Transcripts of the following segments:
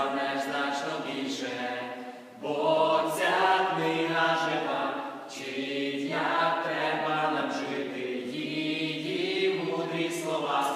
складне більше, бо ця книга жива, вчить, як треба нам жити, її мудрі слова.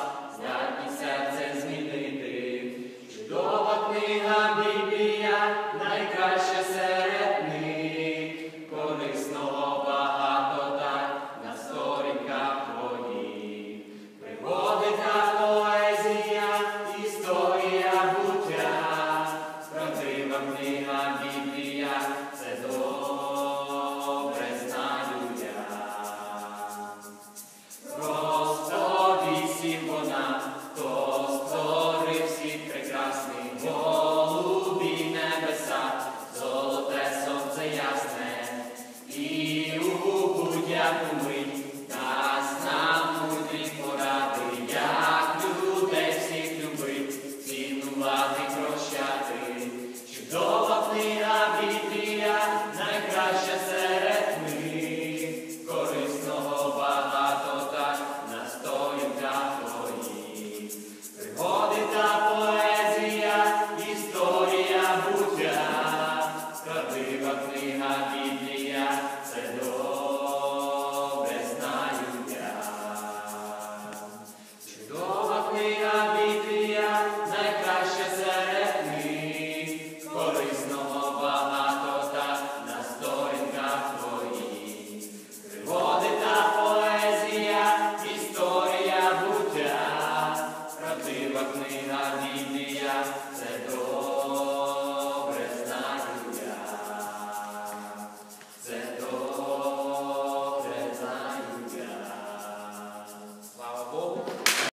Sarvati Mahindriya Sadhu